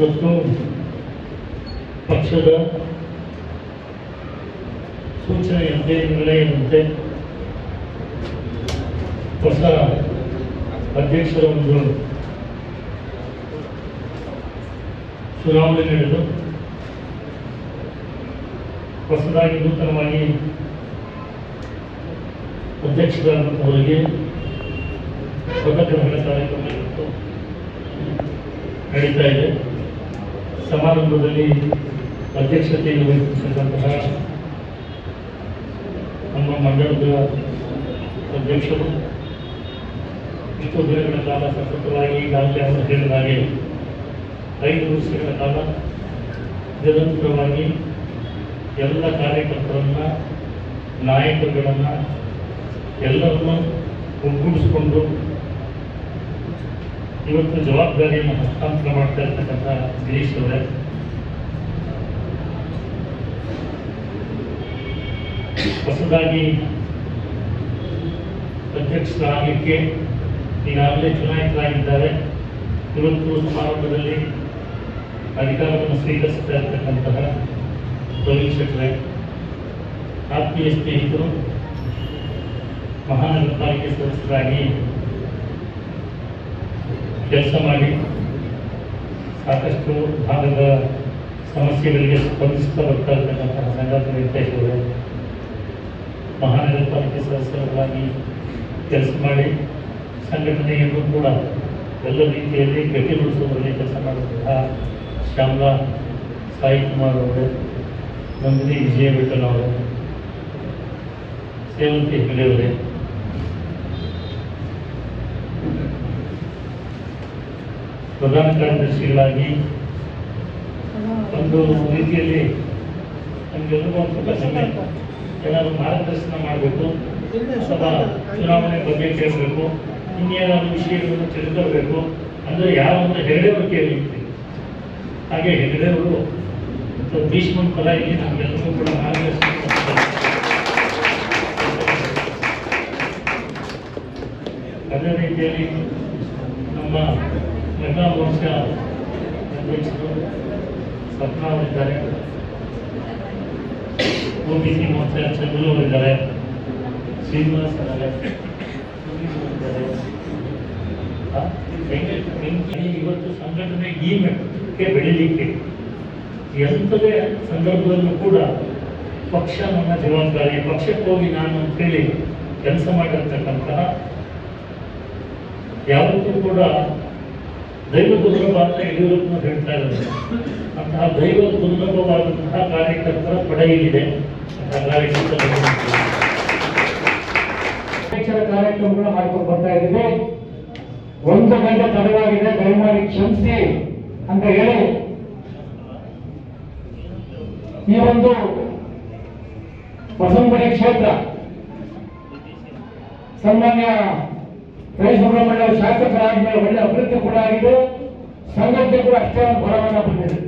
ಇವತ್ತು ಪಕ್ಷದ ಸೂಚನೆಯಂತೆ ನಿರ್ಣಯದಂತೆ ಹೊಸ ಅಧ್ಯಕ್ಷರ ಒಂದು ಚುನಾವಣೆ ನಡೆದು ಹೊಸದಾಗಿ ನೂತನವಾಗಿ ಅಧ್ಯಕ್ಷರಾದಂಥವರಿಗೆ ಪದಗ್ರಹಣ ಕಾರ್ಯಕ್ರಮ ನಡೀತಾ ಇದೆ. ಸಮಾರಂಭದಲ್ಲಿ ಅಧ್ಯಕ್ಷತೆಯನ್ನು ವಹಿಸಿದಂತಹ ನಮ್ಮ ಮಂಡಳದ ಅಧ್ಯಕ್ಷರು, ಇಷ್ಟು ದಿನಗಳ ಕಾಲ ಸತತವಾಗಿ ಈಗಾಗಲೇ ಅವರು ಹೇಳಿದ ಹಾಗೆ ಐದು ವರ್ಷಗಳ ಕಾಲ ನಿರಂತರವಾಗಿ ಎಲ್ಲ ಕಾರ್ಯಕರ್ತರನ್ನ, ನಾಯಕರುಗಳನ್ನ ಎಲ್ಲರನ್ನು ಒಗ್ಗೂಡಿಸಿಕೊಂಡು ಇವತ್ತು ಜವಾಬ್ದಾರಿಯನ್ನು ಹಸ್ತಾಂತರ ಮಾಡ್ತಾ ಇರ್ತಕ್ಕಂಥ ಗಿರೀಶ್ ಅವರೇ ಹೊಸದಾಗಿ ಅಧ್ಯಕ್ಷರಾಗಲಿಕ್ಕೆ ಈಗಾಗಲೇ ಚುನಾಯಿತರಾಗಿದ್ದಾರೆ ಇವತ್ತು ಸಮಾರಂಭದಲ್ಲಿ ಅಧಿಕಾರವನ್ನು ಸ್ವೀಕರಿಸ್ತಾ ಇರ್ತಕ್ಕಂತಹ ಪ್ರವೀಣ್ ಶೆಟ್ಟರೆ ಆತ್ಮೀಯ ಸ್ನೇಹಿತರು ಮಹಾನಗರ ಪಾಲಿಕೆ ಸದಸ್ಯರಾಗಿ ಕೆಲಸ ಮಾಡಿ ಸಾಕಷ್ಟು ಭಾಗದ ಸಮಸ್ಯೆಗಳಿಗೆ ಸ್ಪಂದಿಸ್ತಾ ಬರ್ತಾ ಇರ್ತಕ್ಕಂತಹ ಸಂಘಟನೆ ನಿರ್ದೇಶಕರು ಮಹಾನಗರ ಪಾಲಿಕೆ ಸದಸ್ಯರಾಗಿ ಕೆಲಸ ಮಾಡಿ ಸಂಘಟನೆಯನ್ನು ಕೂಡ ಎಲ್ಲ ರೀತಿಯಲ್ಲಿ ಗಟ್ಟಿಗೊಳಿಸುವುದರಲ್ಲಿ ಕೆಲಸ ಮಾಡುವಂತಹ ಶ್ಯಾಮಲಾ ಸಾಯಿ ಕುಮಾರ್ ಅವರು, ನಂದಿನಿ ವಿಜಯ ಬೆಟ್ಟನವರು ಸೇವಂತಿ ಹೆಗಡೆ ಪ್ರಧಾನ ಕಾರ್ಯದರ್ಶಿಗಳಾಗಿ ಒಂದು ರೀತಿಯಲ್ಲಿ ನಮಗೆಲ್ಲರಿಗೂ ಒಂದು ಸಮಯ ಏನಾದರೂ ಮಾರ್ಗದರ್ಶನ ಮಾಡಬೇಕು. ಅಥವಾ ಚುನಾವಣೆ ಬಗ್ಗೆ ಕೇಳಬೇಕು. ಇನ್ನೇನಾದ್ರು ವಿಷಯಗಳನ್ನು ತಿಳಿದಿರಬೇಕು ಅಂದರೆ ಯಾವ ಒಂದು ಹೆಗಡೆಯವರು ಕೇಳಿ ಹಾಗೆ ಹೆಗಡೆಯವರು ಭೀಷ್ಮನ್ ಪರ ಇಲ್ಲಿ ನಮಗೆಲ್ಲರೂ ಕೂಡ ಮಾರ್ಗದರ್ಶನ. ಅದೇ ರೀತಿಯಲ್ಲಿ ನಮ್ಮ ಮಹಿಳಾ ಮೋರ್ಚಾ ಅಧ್ಯಕ್ಷರು ಸಪ್ನಾ ಅವರಿದ್ದಾರೆ O B C morcha Chandru Srinivas ಇದ್ದಾರೆ. ಇವತ್ತು ಸಂಘಟನೆ ಈ ಮಟ್ಟಕ್ಕೆ ಬೆಳಿಲಿಕ್ಕೆ ಎಂಥದೇ ಸಂದರ್ಭದಲ್ಲೂ ಕೂಡ ಪಕ್ಷ ನನ್ನ ಜವಾಬ್ದಾರಿ, ಪಕ್ಷಕ್ಕೆ ಹೋಗಿ ನಾನು ಅಂತೇಳಿ ಕೆಲಸ ಮಾಡಿರ್ತಕ್ಕಂತಹ ಯಾವತ್ತೂ ಕೂಡ ದೈವ ದುರ್ಲಭ ಅಂತ ಯಡಿಯೂರಪ್ಪನ ಹೇಳ್ತಾ ಇದ್ದಾರೆ. ಅಂತಹ ದೈವ ದುರ್ಲಭವಾದಂತಹ ಕಾರ್ಯಕರ್ತರ ಪಡೆ ಇಲ್ಲಿದೆ. ಅಂತಹ ಕಾರ್ಯಕರ್ತರ ಕಾರ್ಯಕ್ರಮಗಳು ಮಾಡ್ಕೊಂಡು ಬರ್ತಾ ಇದ್ದೀವಿ. ಒಂದು ಗಂಟೆ ತಡವಾಗಿದೆ. ದಯಮಾಡಿ ಕ್ಷಮಿಸಿ ಅಂತ ಹೇಳಿ. ಈ ಒಂದು ಬಸವನಗುಡಿ ಕ್ಷೇತ್ರ ಸಾಮಾನ್ಯ ರೈ ಸುಬ್ರಹ್ಮಣ್ಯ ಶಾಸಕರಾದ ಮೇಲೆ ಒಳ್ಳೆ ಅಭಿವೃದ್ಧಿ ಕೂಡ ಆಗಿದೆ. ಸಂಘಕ್ಕೆ ಕೂಡ ಅಷ್ಟೇ ಬಲವನ್ನ ಬಂದಿದೆ.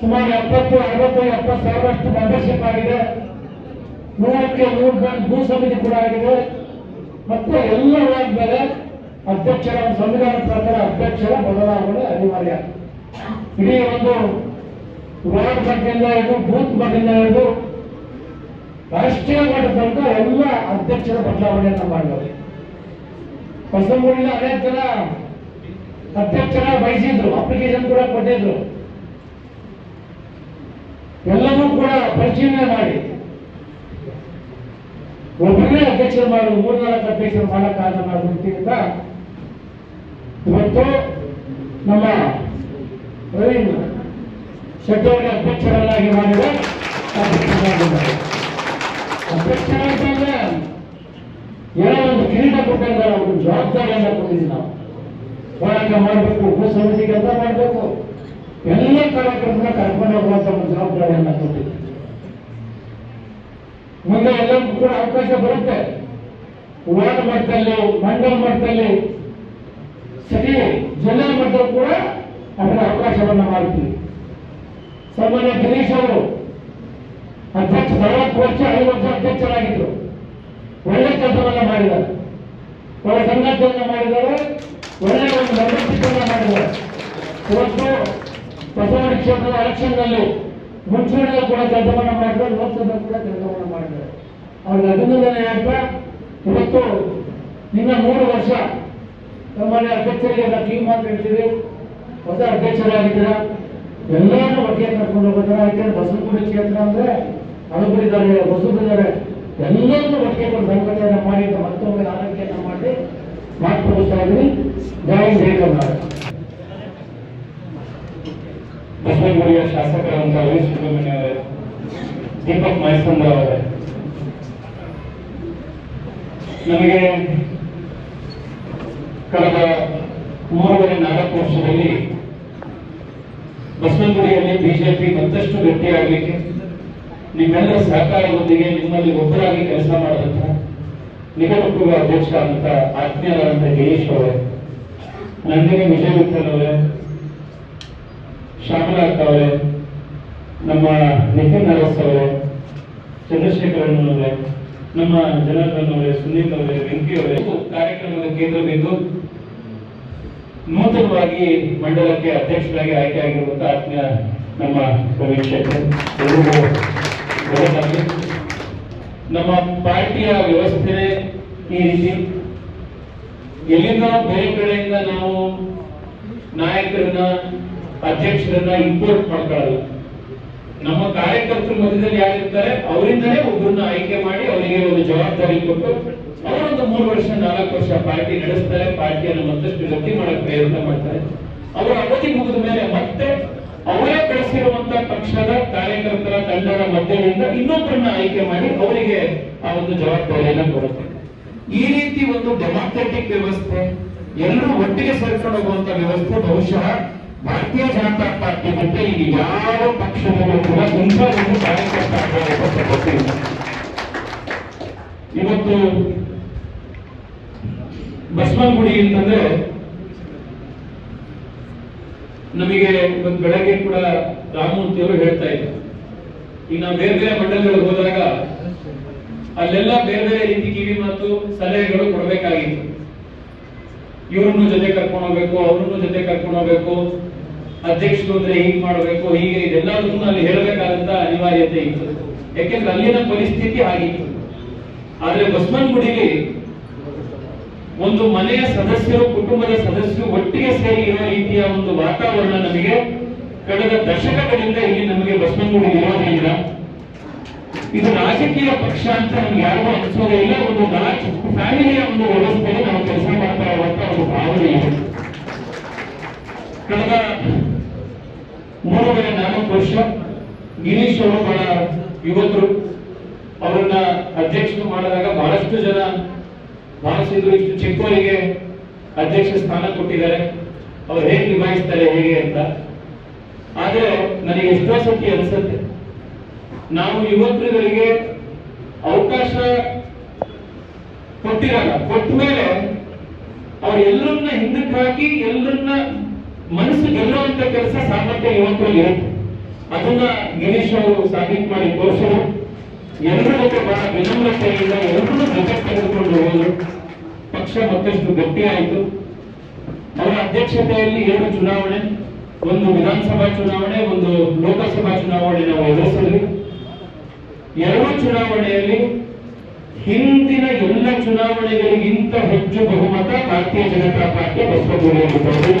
ಸುಮಾರು ಎಪ್ಪತ್ತು, ಅರವತ್ತು, ಎಪ್ಪತ್ತು ಸಾವಿರಷ್ಟು ಮೆಂಬರ್ಶಿಪ್ ಆಗಿದೆ. ನೂರಕ್ಕೆ ನೂರು ಜನ ಭೂ ಸಮಿತಿ ಕೂಡ ಆಗಿದೆ. ಮತ್ತೆ ಎಲ್ಲ ಮೇಲೆ ಅಧ್ಯಕ್ಷರ, ಸಂವಿಧಾನ ಪ್ರಕಾರ ಅಧ್ಯಕ್ಷರ ಬದಲಾವಣೆ ಅನಿವಾರ್ಯ. ಇಡೀ ಒಂದು ವಾರ್ಡ್ ಮಟ್ಟದಿಂದ ಹಿಡಿದು ಬೂತ್ ಮಟ್ಟದಿಂದ ಹಿಡಿದು ರಾಷ್ಟ್ರೀಯ ಮಟ್ಟ ತನಕ ಎಲ್ಲ ಅಧ್ಯಕ್ಷರ ಬದಲಾವಣೆಯನ್ನು ಮಾಡಿದ್ದಾರೆ. ಹೊಸಮೂರಿನ ಅದೇ ಜನ ಅಧ್ಯಕ್ಷರ ಬಯಸಿದ್ರು ಅಪ್ಲಿಕೇಶನ್ ಕೂಡ ಕೊಟ್ಟಿದ್ರು. ಎಲ್ಲವೂ ಕೂಡ ಪರಿಶೀಲನೆ ಮಾಡಿ. ಒಬ್ಬರೇ ಅಧ್ಯಕ್ಷರು ಮಾಡಿ ಮೂರ್ನಾಲ್ಕು ಅಧ್ಯಕ್ಷರು ಮಾಡಕ್ಕಾಗಲ್ಲ ಅನ್ನೋ ದೃಷ್ಟಿಯಿಂದ ಇವತ್ತು ನಮ್ಮ ಪ್ರವೀಣ್ ಶೆಟ್ಟಿ ಅವರಿಗೆ ಅಧ್ಯಕ್ಷರನ್ನಾಗಿ ಮಾಡಿದರೆ ಏನೋ ಒಂದು ಕಿರೀಟ ಕೊಟ್ಟಿದ್ದಾರೆ ಒಂದು ಜವಾಬ್ದಾರಿಯನ್ನು ಕೊಟ್ಟಿದ್ದೀವಿ ನಾವು. ಹೋರಾಟ ಮಾಡಬೇಕು ಭೂ ಸಮಿತಿ ಕೆಲಸ ಮಾಡಬೇಕು. ಎಲ್ಲ ಕಾರ್ಯಕ್ರಮನ ಕರ್ಕೊಂಡು ಹೋಗುವಂತ ಒಂದು ಜವಾಬ್ದಾರಿಯನ್ನ ಕೊಟ್ಟಿದ್ದೀವಿ. ಮುಂದೆ ಎಲ್ಲರಿಗೂ ಕೂಡ ಅವಕಾಶ ಬರುತ್ತೆ. ವಾರ್ಡ್ ಮಟ್ಟದಲ್ಲಿ ಮಂಡಲ ಮಟ್ಟದಲ್ಲಿ ಸರಿ ಜಿಲ್ಲಾ ಮಟ್ಟದಲ್ಲಿ ಕೂಡ ಅದರ ಅವಕಾಶವನ್ನ ಮಾಡ್ತೀವಿ. ಸಾಮಾನ್ಯ ಗಣೇಶ್ ಅವರು ಅಧ್ಯಕ್ಷ ನಲವತ್ತು ವರ್ಷ ಐದು ವರ್ಷ ಅಧ್ಯಕ್ಷರಾಗಿದ್ರು ಒಳ್ಳೆ ಕೆಲಸವನ್ನ ಮಾಡಿದ್ದಾರೆ. ಒಳ್ಳೆ ಸಂಘಟನೆಯನ್ನ ಮಾಡಿದ್ದಾರೆ. ಒಳ್ಳೆಯ ಒಂದು ಮೆಂಬರ್ಶಿಪ್ ಮಾಡಿದ್ದಾರೆ. ಇವತ್ತು ಬಸವನ ಕ್ಷೇತ್ರದ ಎಲೆಕ್ಷನ್ನಲ್ಲಿ ಮುಂಚೂಣಿಗೆ ಕೂಡ ಕೆಲಸವನ್ನು ಮಾಡಿದ್ದಾರೆ. ಲೋಕಸಭೆ ಕೂಡ ಕೆಲಸವನ್ನು ಮಾಡಿದ್ದಾರೆ. ಅವ್ರಿಗೆ ಅಭಿನಂದನೆ ಹೇಳ್ತಾ, ಇವತ್ತು ನಿನ್ನ ಮೂರು ವರ್ಷ ನಮ್ಮಲ್ಲಿ ಅಧ್ಯಕ್ಷರಿಗೆ ಎಲ್ಲ ಟೀಮ್ ಅಂತ ಹೇಳ್ತೀವಿ. ಹೊಸ ಅಧ್ಯಕ್ಷರಾಗಿದ್ದೀರಾ? ಎಲ್ಲರೂ ಒಟ್ಟಿಗೆ ಕರ್ಕೊಂಡು ಹೋಗ್ತಾರೆ ಯಾಕೆಂದ್ರೆ ಬಸವನಗುಡಿ ಕ್ಷೇತ್ರ ಅಂದ್ರೆ ಹಳಬರಿದ್ದಾರೆ ಹೊಸದಿದ್ದಾರೆ ಎಲ್ಲರನ್ನೂ ಒಟ್ಟಿಗೆ ಸಂಘಟನೆ ಮಾಡಿ ಅಂತ ಮತ್ತೊಮ್ಮೆ ಆರೋಗ್ಯನ ಮಾಡಿ ಮಾತುಕೊಳ್ತಾ ಇದ್ವಿ ಜೈ ಜೈ ಕರ್ನಾಟಕ ಬಸವನಗುಡಿಯ ಶಾಸಕರಾದಂತಹ ವಿ ಸುಬ್ರಹ್ಮಣ್ಯ ಅವರೇ, ದೀಪಕ್ ಮಹೇಶ್ವರ ಅವರೇ. ನಮಗೆ ಕಳೆದ ಮೂರುವರೆ ನಾಲ್ಕು ವರ್ಷದಲ್ಲಿ ಬಸವನಗುಡಿಯಲ್ಲಿ ಬಿಜೆಪಿ ಮತ್ತಷ್ಟು ಗಟ್ಟಿಯಾಗಲಿಕ್ಕೆ ನಿಮ್ಮೆಲ್ಲರ ಸಹಕಾರದೊಂದಿಗೆ ನಿಮ್ಮಲ್ಲಿ ಒಬ್ಬರಾಗಿ ಕೆಲಸ ಮಾಡಿದಂತ ನಿಕಟಪೂರ್ವ ಅಧ್ಯಕ್ಷ ಅಂತ ಆತ್ಮೀಯರಾದಂಥ ಗಿರೀಶ್ ಅವರೇ, ನಂದಿನಿ ವಿಜಯ ಅವರೇ, ಶ್ಯಾಮಲಾ ಅವರೇ, ನಮ್ಮ ನಿತಿನ್ ಅರಸ್ ಅವರೇ ನಮ್ಮ ಜನಾರ್ದನ್ ಅವರೇ, ಸುನೀಲ್ ಅವರೇ, ವೆಂಕಿ ಅವರೇ ಕಾರ್ಯಕ್ರಮದ ಕೇಂದ್ರ ಬಿಂದು ನೂತನವಾಗಿ ಮಂಡಲಕ್ಕೆ ಅಧ್ಯಕ್ಷರಾಗಿ ಆಯ್ಕೆಯಾಗಿರುವಂತ ಆತ್ಮೀಯ ನಮ್ಮ ಪ್ರವೀಣ್. ನಮ್ಮ ಪಾರ್ಟಿಯ ವ್ಯವಸ್ಥೆ ಈ ರೀತಿ. ಎಲ್ಲಿಂದ ಬೇರೆ ಕಡೆಯಿಂದ ನಾವು ನಾಯಕರನ್ನ, ಅಧ್ಯಕ್ಷರನ್ನ ಇಂಪೋರ್ಟ್ ಮಾಡ್ಕೊಳ್ಳಲ್ಲ. ನಮ್ಮ ಕಾರ್ಯಕರ್ತರ ಮಧ್ಯದಲ್ಲಿ ಯಾರಿರ್ತಾರೆ, ಅವರಿಂದಲೇ ಒಬ್ಬರನ್ನ ಆಯ್ಕೆ ಮಾಡಿ ಅವರಿಗೆ ಒಂದು ಜವಾಬ್ದಾರಿ ಕೊಟ್ಟು ಅವರೊಂದು ಮೂರು ವರ್ಷ, ನಾಲ್ಕು ವರ್ಷ ಪಾರ್ಟಿ ನಡೆಸ್ತಾರೆ, ಪಾರ್ಟಿಯನ್ನು ಮತ್ತಷ್ಟು ಗಟ್ಟಿ ಮಾಡಕ್ ಪ್ರಯತ್ನ ಮಾಡ್ತಾರೆ. ಅವರ ಅವಧಿ ಮುಗಿದ ಮೇಲೆ ಮತ್ತೆ ಅವರೇ ಬೆಳೆಸಿರುವಂತ ಪಕ್ಷದ ತಂಡದ ಮಧ್ಯದಿಂದ ಇನ್ನೊಬ್ಬರನ್ನ ಆಯ್ಕೆ ಮಾಡಿ ಅವರಿಗೆ ಆ ಒಂದು ಜವಾಬ್ದಾರಿಯನ್ನ ಕೊಡುತ್ತೆ. ಈ ರೀತಿ ಒಂದು ಡೆಮಾಕ್ರೆಟಿಕ್ ವ್ಯವಸ್ಥೆ, ಎಲ್ಲರೂ ಒಟ್ಟಿಗೆ ಸೇರ್ಕೊಂಡು ಹೋಗುವಂತ ವ್ಯವಸ್ಥೆ ಬಹುಶಃ ಭಾರತೀಯ ಜನತಾ ಪಾರ್ಟಿ ಬಿಟ್ಟರೆ ಈಗ ಯಾವ ಪಕ್ಷದಲ್ಲೂ ಕೂಡ ಇಂಥ ಒಂದು ಕಾರ್ಯಕರ್ತ ಇವತ್ತು ಬಸವನಗುಡಿ ಅಂತಂದ್ರೆ ನಮಗೆ ಇವತ್ತು ಬೆಳಗ್ಗೆ ಕೂಡ ರಾಮಮೂರ್ತಿ ಅವರು ಹೇಳ್ತಾ ಇದ್ರು. ಈಗ ನಾವು ಬೇರೆ ಬೇರೆ ಮಂಡಲಗಳು ಹೋದಾಗ ಅಲ್ಲೆಲ್ಲ ಬೇರೆ ಬೇರೆ ರೀತಿ ಕಿವಿ ಮಾತು ಸಲಹೆಗಳು ಕೊಡಬೇಕಾಗಿತ್ತು. ಇವರನ್ನು ಜೊತೆ ಕರ್ಕೊಂಡು ಹೋಗ್ಬೇಕು, ಅವ್ರನ್ನು ಜೊತೆ ಕರ್ಕೊಂಡು ಹೋಗ್ಬೇಕು, ಅಧ್ಯಕ್ಷರು ಅಂದ್ರೆ ಹೀಗೆ ಮಾಡಬೇಕು, ಹೀಗೆ ಇದೆಲ್ಲದನ್ನು ಅಲ್ಲಿ ಹೇಳಬೇಕಾದಂತ ಅನಿವಾರ್ಯತೆ ಇತ್ತು. ಯಾಕೆಂದ್ರೆ ಅಲ್ಲಿನ ಪರಿಸ್ಥಿತಿ ಆಗಿತ್ತು ಆದ್ರೆ ಬಸವನಗುಡಿಲಿ ಒಂದು ಮನೆಯ ಸದಸ್ಯರು, ಕುಟುಂಬದ ಸದಸ್ಯರು ಒಟ್ಟಿಗೆ ಸೇರಿ ಇರೋ ರೀತಿಯ ಒಂದು ವಾತಾವರಣ ನಮಗೆ ಕಳೆದ ದಶಕಗಳಿಂದ ಇಲ್ಲಿ ನಮಗೆ ಬಸವನಗುಡಿ ಇಲ್ಲ. ಇದು ರಾಜಕೀಯ ಪಕ್ಷ ಅಂತ ನಮ್ಗೆ ಯಾರಿಗೂ ಅನಿಸೋದೇ ಇಲ್ಲ. ಒಂದು ರಾಜ ಫ್ಯಾಮಿಲಿಯ ಒಂದು ವ್ಯವಸ್ಥೆಯಲ್ಲಿ ನಾವು ಕೆಲಸ ಮಾಡ್ತಾ ಇರುವಂತ ಒಂದು ಭಾವನೆ ಇದೆ. ಕಳೆದ ಮೂರುವರೆ ನಾಲ್ಕು ವರ್ಷ ಗಿರೀಶ್ ಅವರು ಬಹಳ ಯುವಕರು. ಅವರನ್ನ ಅಧ್ಯಕ್ಷರು ಮಾಡಿದಾಗ ಬಹಳಷ್ಟು ಜನ ಭಾವಿಸಿದ್ರು ಇಷ್ಟು ಚಿಕ್ಕವರಿಗೆ ಅಧ್ಯಕ್ಷ ಸ್ಥಾನ ಕೊಟ್ಟಿದ್ದಾರೆ. ಅವ್ರು ಹೇಗೆ ನಿಭಾಯಿಸ್ತಾರೆ, ಹೇಗೆ ಅಂತ. ಆದ್ರೆ ನನಗೆ ಎಷ್ಟೋ ಸತಿ ಅನಿಸುತ್ತೆ. ನಾವು ಯುವಕರುಗಳಿಗೆ ಅವಕಾಶ ಕೊಟ್ಟಿರಲ್ಲ ಕೊಟ್ಟ ಮೇಲೆ ಅವ್ರು ಎಲ್ಲರನ್ನ ಹಿಂದಕ್ಕೆ ಹಾಕಿ ಎಲ್ಲರನ್ನ ಮನಸ್ಸು ಗೆಲ್ಲುವಂತ ಕೆಲಸ ಸಾಮರ್ಥ್ಯ ಯುವಕರಲ್ಲಿ ಇರುತ್ತೆ. ಅದನ್ನ ಗಿರೀಶ್ ಅವರು ಸಾಬೀತು ಮಾಡಿ ತೋರಿಸಿದ್ರು. ಎಲ್ಲರ ಜೊತೆ ಬಹಳ ವಿನಮ್ರತೆಯಿಂದ ಎಲ್ಲರೂ ಜೊತೆ ತೆಗೆದುಕೊಂಡು ಹೋದರು. ಪಕ್ಷ ಮತ್ತಷ್ಟು ಗಟ್ಟಿಯಾಯಿತು. ಅವರ ಅಧ್ಯಕ್ಷತೆಯಲ್ಲಿ ಎರಡು ಚುನಾವಣೆ. ಒಂದು ವಿಧಾನಸಭಾ ಚುನಾವಣೆ, ಒಂದು ಲೋಕಸಭಾ ಚುನಾವಣೆ ನಾವು ಎದುರಿಸಿದ್ವಿ. ಎರಡೂ ಚುನಾವಣೆಯಲ್ಲಿ ಹಿಂದಿನ ಎಲ್ಲ ಚುನಾವಣೆಗಳಿಗಿಂತ ಹೆಚ್ಚು ಬಹುಮತ ಭಾರತೀಯ ಜನತಾ ಪಾರ್ಟಿ ಪಡೆದಿದೆ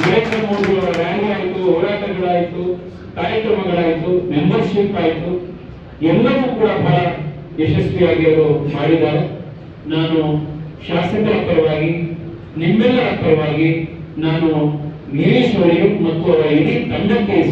ನರೇಂದ್ರ ಮೋದಿ ಅವರ ರ್ಯಾಲಿ ಆಯಿತು, ಹೋರಾಟಗಳಾಯಿತು, ಕಾರ್ಯಕ್ರಮಗಳಾಯಿತು ಮೆಂಬರ್ಶಿಪ್ ಆಯಿತು, ಎಲ್ಲವೂ ಕೂಡ ಬಹಳ ಯಶಸ್ವಿಯಾಗಿ ಅವರು ಮಾಡಿದ್ದಾರೆ. ನಾನು ಶಾಸಕರ ಪರವಾಗಿ, ನಿಮ್ಮೆಲ್ಲರ ಪರವಾಗಿ ನಾನು ಗಿರೀಶ್ ಅವರಿಗೆ ಮತ್ತು ಅವರ ಇಡೀ ತಂಡಕ್ಕೆ ಈ